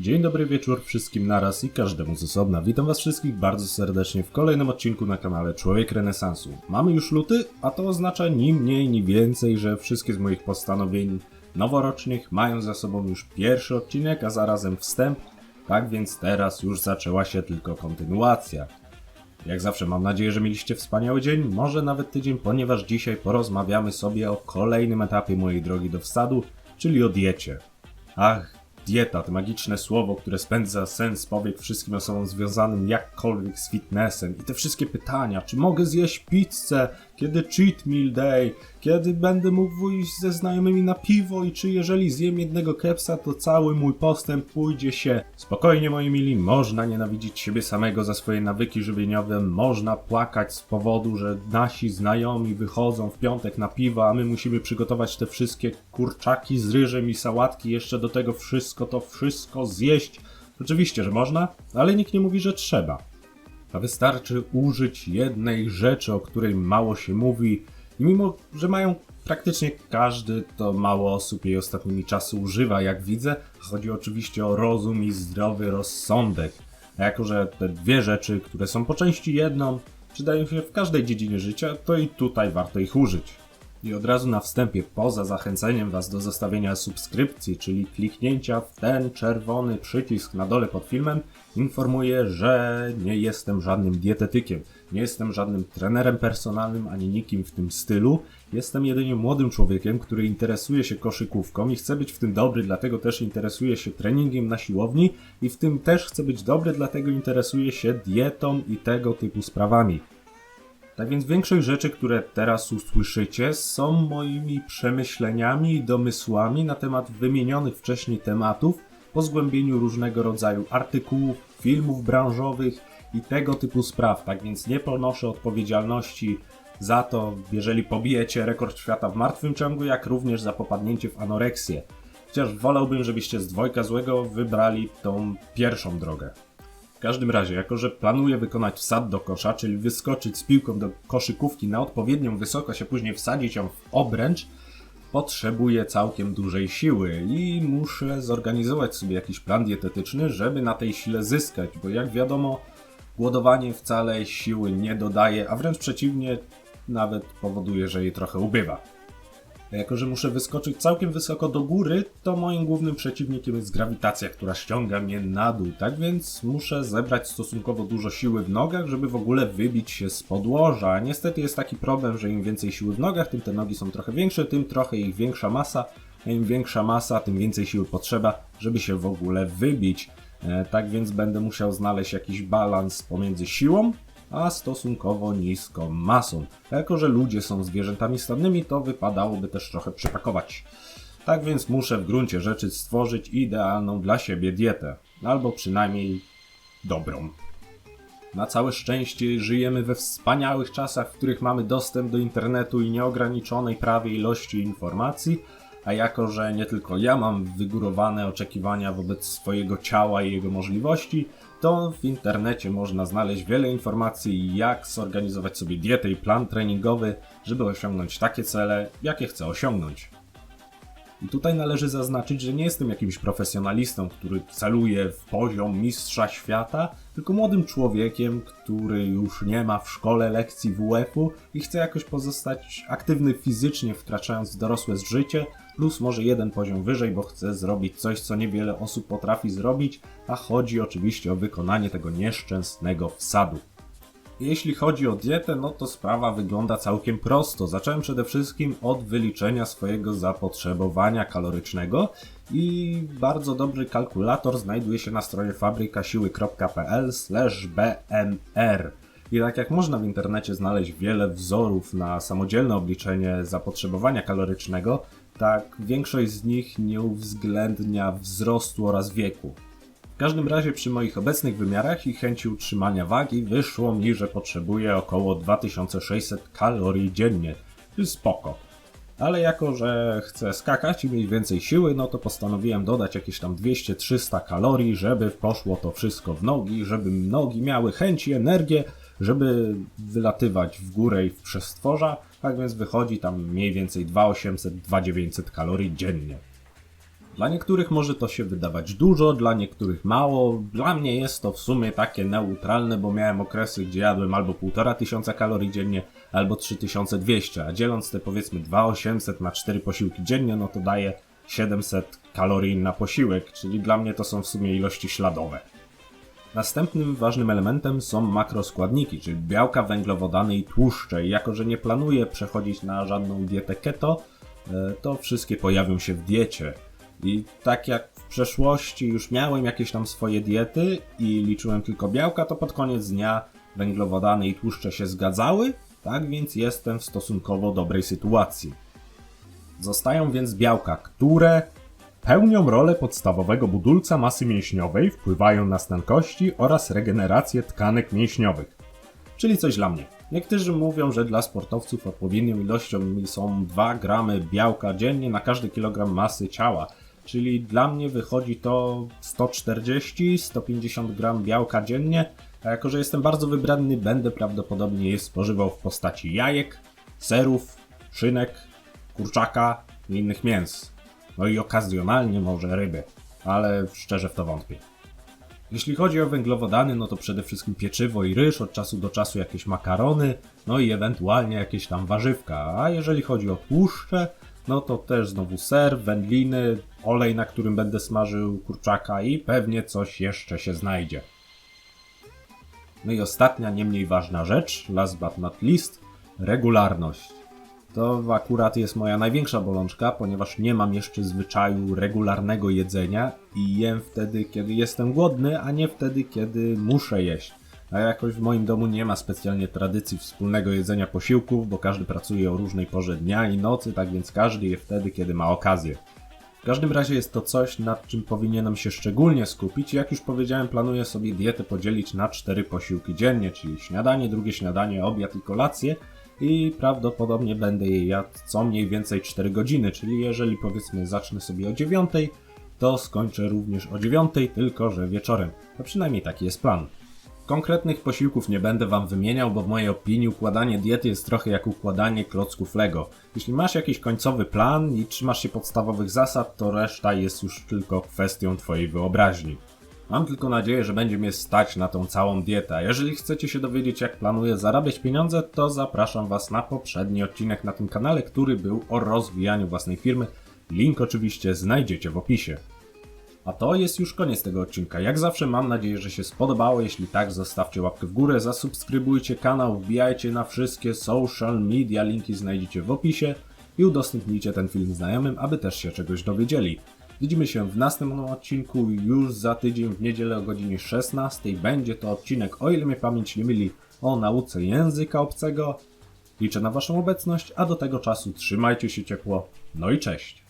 Dzień dobry wieczór wszystkim naraz i każdemu z osobna. Witam was wszystkich bardzo serdecznie w kolejnym odcinku na kanale Człowiek Renesansu. Mamy już luty, a to oznacza ni mniej, ni więcej, że wszystkie z moich postanowień noworocznych mają za sobą już pierwszy odcinek, a zarazem wstęp. Tak więc teraz już zaczęła się tylko kontynuacja. Jak zawsze mam nadzieję, że mieliście wspaniały dzień, może nawet tydzień, ponieważ dzisiaj porozmawiamy sobie o kolejnym etapie mojej drogi do wsadu, czyli o diecie. Ach, dieta, to magiczne słowo, które spędza sens powiek wszystkim osobom związanym jakkolwiek z fitnessem. I te wszystkie pytania, czy mogę zjeść pizzę, kiedy cheat meal day, kiedy będę mógł wyjść ze znajomymi na piwo i czy jeżeli zjem jednego kepsa, to cały mój postęp pójdzie się. Spokojnie moi mili, można nienawidzić siebie samego za swoje nawyki żywieniowe, można płakać z powodu, że nasi znajomi wychodzą w piątek na piwo, a my musimy przygotować te wszystkie kurczaki z ryżem i sałatki, jeszcze do tego wszystko to wszystko zjeść. Oczywiście, że można, ale nikt nie mówi, że trzeba. A wystarczy użyć jednej rzeczy, o której mało się mówi, i mimo, że mają praktycznie każdy, to mało osób jej ostatnimi czasy używa, jak widzę. Chodzi oczywiście o rozum i zdrowy rozsądek. A jako, że te dwie rzeczy, które są po części jedną, przydają się w każdej dziedzinie życia, to i tutaj warto ich użyć. I od razu na wstępie, poza zachęceniem Was do zostawienia subskrypcji, czyli kliknięcia w ten czerwony przycisk na dole pod filmem, informuję, że nie jestem żadnym dietetykiem, nie jestem żadnym trenerem personalnym ani nikim w tym stylu. Jestem jedynie młodym człowiekiem, który interesuje się koszykówką i chce być w tym dobry, dlatego też interesuje się treningiem na siłowni i w tym też chcę być dobry, dlatego interesuje się dietą i tego typu sprawami. Tak więc większość rzeczy, które teraz usłyszycie, są moimi przemyśleniami i domysłami na temat wymienionych wcześniej tematów, po zgłębieniu różnego rodzaju artykułów, filmów branżowych i tego typu spraw. Tak więc nie ponoszę odpowiedzialności za to, jeżeli pobijecie rekord świata w martwym ciągu, jak również za popadnięcie w anoreksję. Chociaż wolałbym, żebyście z dwojga złego wybrali tą pierwszą drogę. W każdym razie, jako że planuję wykonać wsad do kosza, czyli wyskoczyć z piłką do koszykówki na odpowiednią wysokość, a później wsadzić ją w obręcz, potrzebuję całkiem dużej siły i muszę zorganizować sobie jakiś plan dietetyczny, żeby na tej sile zyskać, bo jak wiadomo, głodowanie wcale siły nie dodaje, a wręcz przeciwnie, nawet powoduje, że jej trochę ubywa. Jako, że muszę wyskoczyć całkiem wysoko do góry, to moim głównym przeciwnikiem jest grawitacja, która ściąga mnie na dół, tak więc muszę zebrać stosunkowo dużo siły w nogach, żeby w ogóle wybić się z podłoża. Niestety jest taki problem, że im więcej siły w nogach, tym te nogi są trochę większe, tym trochę ich większa masa, a im większa masa, tym więcej siły potrzeba, żeby się w ogóle wybić. E, tak więc będę musiał znaleźć jakiś balans pomiędzy siłą a stosunkowo niską masą. Jako, że ludzie są zwierzętami stadnymi, to wypadałoby też trochę przypakować. Tak więc muszę w gruncie rzeczy stworzyć idealną dla siebie dietę, albo przynajmniej dobrą. Na całe szczęście żyjemy we wspaniałych czasach, w których mamy dostęp do internetu i nieograniczonej prawie ilości informacji, a jako, że nie tylko ja mam wygórowane oczekiwania wobec swojego ciała i jego możliwości, to w internecie można znaleźć wiele informacji, jak zorganizować sobie dietę i plan treningowy, żeby osiągnąć takie cele, jakie chcę osiągnąć. I tutaj należy zaznaczyć, że nie jestem jakimś profesjonalistą, który celuje w poziom mistrza świata, tylko młodym człowiekiem, który już nie ma w szkole lekcji WF-u i chce jakoś pozostać aktywny fizycznie, wkraczając w dorosłe życie, plus może jeden poziom wyżej, bo chce zrobić coś, co niewiele osób potrafi zrobić, a chodzi oczywiście o wykonanie tego nieszczęsnego wsadu. Jeśli chodzi o dietę, no to sprawa wygląda całkiem prosto. Zacząłem przede wszystkim od wyliczenia swojego zapotrzebowania kalorycznego i bardzo dobry kalkulator znajduje się na stronie fabrykasiły.pl/bmr. I tak jak można w internecie znaleźć wiele wzorów na samodzielne obliczenie zapotrzebowania kalorycznego, tak większość z nich nie uwzględnia wzrostu oraz wieku. W każdym razie przy moich obecnych wymiarach i chęci utrzymania wagi wyszło mi, że potrzebuję około 2600 kalorii dziennie. Spoko. Ale jako, że chcę skakać i mieć więcej siły, no to postanowiłem dodać jakieś tam 200-300 kalorii, żeby poszło to wszystko w nogi, żeby nogi miały chęć i energię, żeby wylatywać w górę i w przestworza, tak więc wychodzi tam mniej więcej 2800-2900 kalorii dziennie. Dla niektórych może to się wydawać dużo, dla niektórych mało. Dla mnie jest to w sumie takie neutralne, bo miałem okresy, gdzie jadłem albo 1500 kalorii dziennie, albo 3200, a dzieląc te powiedzmy 2800 na 4 posiłki dziennie, no to daje 700 kalorii na posiłek, czyli dla mnie to są w sumie ilości śladowe. Następnym ważnym elementem są makroskładniki, czyli białka, węglowodany i tłuszcze. I jako, że nie planuję przechodzić na żadną dietę keto, e, to wszystkie pojawią się w diecie. I tak jak w przeszłości już miałem jakieś tam swoje diety i liczyłem tylko białka, to pod koniec dnia węglowodany i tłuszcze się zgadzały, tak więc jestem w stosunkowo dobrej sytuacji. Zostają więc białka, które pełnią rolę podstawowego budulca masy mięśniowej, wpływają na stan kości oraz regenerację tkanek mięśniowych. Czyli coś dla mnie. Niektórzy mówią, że dla sportowców odpowiednią ilością są 2 gramy białka dziennie na każdy kilogram masy ciała. Czyli dla mnie wychodzi to 140-150 gram białka dziennie, a jako, że jestem bardzo wybredny, będę prawdopodobnie je spożywał w postaci jajek, serów, szynek, kurczaka i innych mięs. No i okazjonalnie może ryby, ale szczerze w to wątpię. Jeśli chodzi o węglowodany, no to przede wszystkim pieczywo i ryż, od czasu do czasu jakieś makarony, no i ewentualnie jakieś tam warzywka. A jeżeli chodzi o tłuszcze, no to też znowu ser, wędliny, olej, na którym będę smażył kurczaka i pewnie coś jeszcze się znajdzie. No i ostatnia, nie mniej ważna rzecz, last but not least, regularność. To akurat jest moja największa bolączka, ponieważ nie mam jeszcze zwyczaju regularnego jedzenia i jem wtedy, kiedy jestem głodny, a nie wtedy, kiedy muszę jeść. A jakoś w moim domu nie ma specjalnie tradycji wspólnego jedzenia posiłków, bo każdy pracuje o różnej porze dnia i nocy, tak więc każdy je wtedy, kiedy ma okazję. W każdym razie jest to coś, nad czym powinienem się szczególnie skupić. Jak już powiedziałem, planuję sobie dietę podzielić na cztery posiłki dziennie, czyli śniadanie, drugie śniadanie, obiad i kolację i prawdopodobnie będę je jadł co mniej więcej 4 godziny, czyli jeżeli powiedzmy zacznę sobie o 9, to skończę również o 9, tylko że wieczorem. A przynajmniej taki jest plan. Konkretnych posiłków nie będę wam wymieniał, bo w mojej opinii układanie diety jest trochę jak układanie klocków Lego. Jeśli masz jakiś końcowy plan i trzymasz się podstawowych zasad, to reszta jest już tylko kwestią twojej wyobraźni. Mam tylko nadzieję, że będzie mnie stać na tą całą dietę. Jeżeli chcecie się dowiedzieć, jak planuję zarabiać pieniądze, to zapraszam Was na poprzedni odcinek na tym kanale, który był o rozwijaniu własnej firmy. Link oczywiście znajdziecie w opisie. A to jest już koniec tego odcinka. Jak zawsze mam nadzieję, że się spodobało. Jeśli tak, zostawcie łapkę w górę, zasubskrybujcie kanał, wbijajcie na wszystkie social media, linki znajdziecie w opisie i udostępnijcie ten film znajomym, aby też się czegoś dowiedzieli. Widzimy się w następnym odcinku już za tydzień w niedzielę o godzinie 16. Będzie to odcinek, o ile mnie pamięć nie myli, o nauce języka obcego. Liczę na Waszą obecność, a do tego czasu trzymajcie się ciepło. No i cześć!